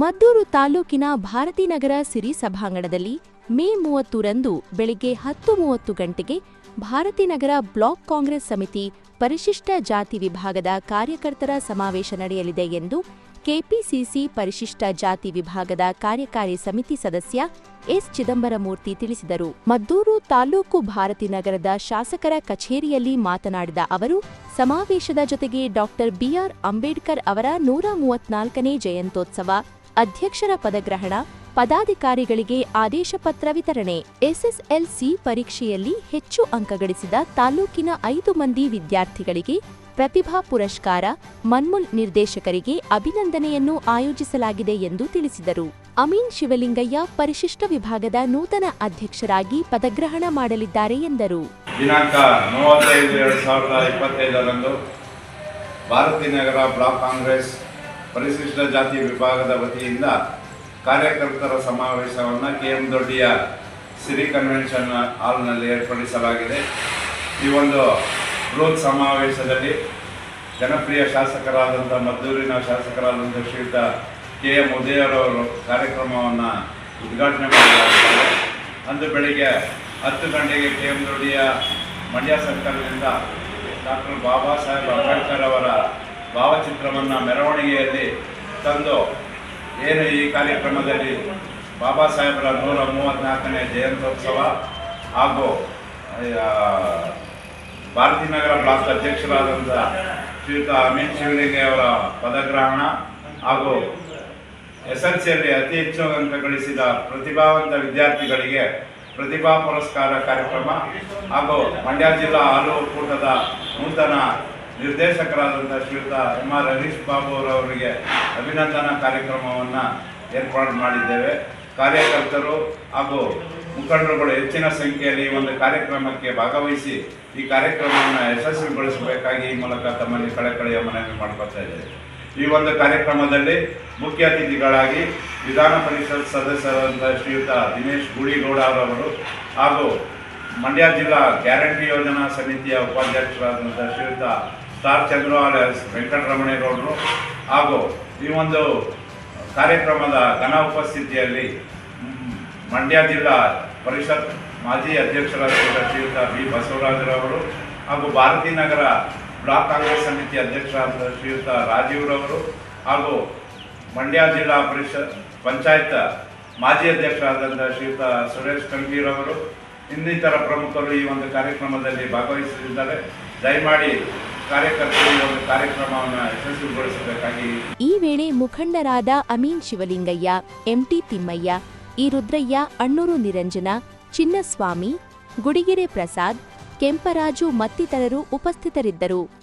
ಮದ್ದೂರು ತಾಲೂಕಿನ ಭಾರತೀನಗರ ಸಿರಿ ಸಭಾಂಗಣದಲ್ಲಿ ಮೇ ಮೂವತ್ತರಂದು ಬೆಳಿಗ್ಗೆ ಹತ್ತು ಮೂವತ್ತು ಗಂಟೆಗೆ ಭಾರತೀನಗರ ಬ್ಲಾಕ್ ಕಾಂಗ್ರೆಸ್ ಸಮಿತಿ ಪರಿಶಿಷ್ಟ ಜಾತಿ ವಿಭಾಗದ ಕಾರ್ಯಕರ್ತರ ಸಮಾವೇಶ ನಡೆಯಲಿದೆ ಎಂದು ಕೆಪಿಸಿಸಿ ಪರಿಶಿಷ್ಟ ಜಾತಿ ವಿಭಾಗದ ಕಾರ್ಯಕಾರಿ ಸಮಿತಿ ಸದಸ್ಯ ಎಸ್ ಚಿದಂಬರಮೂರ್ತಿ ತಿಳಿಸಿದರು. ಮದ್ದೂರು ತಾಲೂಕು ಭಾರತೀನಗರದ ಶಾಸಕರ ಕಚೇರಿಯಲ್ಲಿ ಮಾತನಾಡಿದ ಅವರು, ಸಮಾವೇಶದ ಜೊತೆಗೆ ಡಾಕ್ಟರ್ ಬಿಆರ್ ಅಂಬೇಡ್ಕರ್ ಅವರ ನೂರ ಮೂವತ್ನಾಲ್ಕನೇ ಜಯಂತ್ಯೋತ್ಸವ ಅಧ್ಯಕ್ಷರ ಪದಗ್ರಹಣ, ಪದಾಧಿಕಾರಿಗಳಿಗೆ ಆದೇಶ ಪತ್ರ ವಿತರಣೆ, ಎಸ್ಎಸ್ಎಲ್ಸಿ ಪರೀಕ್ಷೆಯಲ್ಲಿ ಹೆಚ್ಚು ಅಂಕ ಗಳಿಸಿದ ತಾಲೂಕಿನ ಐದು ಮಂದಿ ವಿದ್ಯಾರ್ಥಿಗಳಿಗೆ ಪ್ರತಿಭಾ ಪುರಸ್ಕಾರ ಮನ್ಮುಲ್ ನಿರ್ದೇಶಕರಿಗೆ ಅಭಿನಂದನೆಯನ್ನು ಆಯೋಜಿಸಲಾಗಿದೆ ಎಂದು ತಿಳಿಸಿದರು. ಅಮೀನ್ ಶಿವಲಿಂಗಯ್ಯ ಪರಿಶಿಷ್ಟ ವಿಭಾಗದ ನೂತನ ಅಧ್ಯಕ್ಷರಾಗಿ ಪದಗ್ರಹಣ ಮಾಡಲಿದ್ದಾರೆ ಎಂದರು. ದಿನಾಂಕ ಮೂವತ್ತೈದು, ಎರಡು ಸಾವಿರದ ಇಪ್ಪತ್ತೈದರಂದು ಬ್ಲಾಕ್ ಕಾಂಗ್ರೆಸ್ ಪರಿಶಿಷ್ಟ ಜಾತಿ ವಿಭಾಗದ ವತಿಯಿಂದ ಕಾರ್ಯಕರ್ತರ ಸಮಾವೇಶವನ್ನು ಕೆ ಎಂ ದೊಡ್ಡಿಯ ಸಿರಿ ಕನ್ವೆನ್ಷನ್ ಹಾಲ್ನಲ್ಲಿ ಏರ್ಪಡಿಸಲಾಗಿದೆ. ಈ ಒಂದು ಬೃಹತ್ ಸಮಾವೇಶದಲ್ಲಿ ಜನಪ್ರಿಯ ಶಾಸಕರಾದಂಥ ಮದ್ದೂರಿನ ಶಾಸಕರಾದಂಥ ಶ್ರೀಯುತ ಕೆ ಎಂ ಉದಯರವರು ಕಾರ್ಯಕ್ರಮವನ್ನು ಉದ್ಘಾಟನೆ ಮಾಡಲಾಗುತ್ತದೆ ಅಂದು ಬೆಳಿಗ್ಗೆ ಹತ್ತು ಗಂಟೆಗೆ ಕೆ ಎಂ ದೊಡ್ಡಿಯ ಮಂಡ್ಯ ಸರ್ಕಾರದಿಂದ ಡಾಕ್ಟರ್ ಬಾಬಾ ಸಾಹೇಬ್ ಅಂಬೇಡ್ಕರ್ ಅವರ ಭಾವಚಿತ್ರವನ್ನು ಮೆರವಣಿಗೆಯಲ್ಲಿ ತಂದು ಏನು ಈ ಕಾರ್ಯಕ್ರಮದಲ್ಲಿ ಬಾಬಾ ಸಾಹೇಬರ ನೂರ ಮೂವತ್ತ್ನಾಲ್ಕನೇ ಜಯಂತ್ಯೋತ್ಸವ ಹಾಗೂ ಭಾರತೀನಗರ ಬ್ಲಾಕ್ ಅಧ್ಯಕ್ಷರಾದಂಥ ಶ್ರೀಯುತ ಅಮಿತ್ ಶಿವಲಿಂಗೆ ಅವರ ಪದಗ್ರಹಣ ಹಾಗೂ ಎಸ್ ಎಲ್ ಸಿಯಲ್ಲಿ ಅತಿ ಹೆಚ್ಚು ಅಂಕ ಗಳಿಸಿದ ಪ್ರತಿಭಾವಂತ ವಿದ್ಯಾರ್ಥಿಗಳಿಗೆ ಪ್ರತಿಭಾ ಪುರಸ್ಕಾರ ಕಾರ್ಯಕ್ರಮ ಹಾಗೂ ಮಂಡ್ಯ ಜಿಲ್ಲಾ ಹಾಲು ಒಕ್ಕೂಟದ ನೂತನ ನಿರ್ದೇಶಕರಾದಂಥ ಶ್ರೀಯುತ ಎಂ ಆರ್ ಹರೀಶ್ ಬಾಬು ಅವರವರಿಗೆ ಅಭಿನಂದನಾ ಕಾರ್ಯಕ್ರಮವನ್ನು ಏರ್ಪಾಡು ಮಾಡಿದ್ದೇವೆ. ಕಾರ್ಯಕರ್ತರು ಹಾಗೂ ಮುಖಂಡರುಗಳು ಹೆಚ್ಚಿನ ಸಂಖ್ಯೆಯಲ್ಲಿ ಈ ಒಂದು ಕಾರ್ಯಕ್ರಮಕ್ಕೆ ಭಾಗವಹಿಸಿ ಈ ಕಾರ್ಯಕ್ರಮವನ್ನು ಯಶಸ್ವಿಗೊಳಿಸಬೇಕಾಗಿ ಈ ಮೂಲಕ ತಮ್ಮಲ್ಲಿ ಕಳಕಳಿಯ ಮನವಿ ಮಾಡ್ಕೊತಾ ಇದ್ದೇವೆ. ಈ ಒಂದು ಕಾರ್ಯಕ್ರಮದಲ್ಲಿ ಮುಖ್ಯ ಅತಿಥಿಗಳಾಗಿ ವಿಧಾನ ಪರಿಷತ್ ಸದಸ್ಯರಾದಂಥ ಶ್ರೀಯುತ ದಿನೇಶ್ ಗುಳಿಗೌಡ ಅವರವರು ಹಾಗೂ ಮಂಡ್ಯ ಜಿಲ್ಲಾ ಗ್ಯಾರಂಟಿ ಯೋಜನಾ ಸಮಿತಿಯ ಉಪಾಧ್ಯಕ್ಷರಾದಂಥ ಶ್ರೀಯುತ ಸ್ಟಾರ್ ಚಂದ್ರು ವೆಂಕಟರಮಣೇಗೌಡರು ಹಾಗೂ ಈ ಒಂದು ಕಾರ್ಯಕ್ರಮದ ಘನ ಉಪಸ್ಥಿತಿಯಲ್ಲಿ ಮಂಡ್ಯ ಜಿಲ್ಲಾ ಪರಿಷತ್ ಮಾಜಿ ಅಧ್ಯಕ್ಷರಾದ ಶ್ರೀಯುತ ಬಿ ಬಸವರಾಜರವರು ಹಾಗೂ ಭಾರತೀನಗರ ಬ್ಲಾಕ್ ಕಾಂಗ್ರೆಸ್ ಸಮಿತಿ ಅಧ್ಯಕ್ಷರಾದ ಶ್ರೀಯುತ ರಾಜೀವ್ರವರು ಹಾಗೂ ಮಂಡ್ಯ ಜಿಲ್ಲಾ ಪರಿಷತ್ ಪಂಚಾಯತ್ ಮಾಜಿ ಅಧ್ಯಕ್ಷರಾದಂಥ ಶ್ರೀಯುತ ಸುರೇಶ್ ಕಂಗೀರವರು ಇನ್ನಿತರ ಪ್ರಮುಖರು ಈ ಒಂದು ಕಾರ್ಯಕ್ರಮದಲ್ಲಿ ಭಾಗವಹಿಸಲಿದ್ದಾರೆ ದಯಮಾಡಿ ಈ ವೇಳೆ ಮುಖಂಡರಾದ ಅಮೀನ್ ಶಿವಲಿಂಗಯ್ಯ, ಎಂಟಿ ತಿಮ್ಮಯ್ಯ, ಈ ರುದ್ರಯ್ಯ, ಅಣ್ಣೂರು ನಿರಂಜನ, ಚಿನ್ನಸ್ವಾಮಿ, ಗುಡಿಗೆರೆ ಪ್ರಸಾದ್, ಕೆಂಪರಾಜು ಮತ್ತಿತರರು ಉಪಸ್ಥಿತರಿದ್ದರು.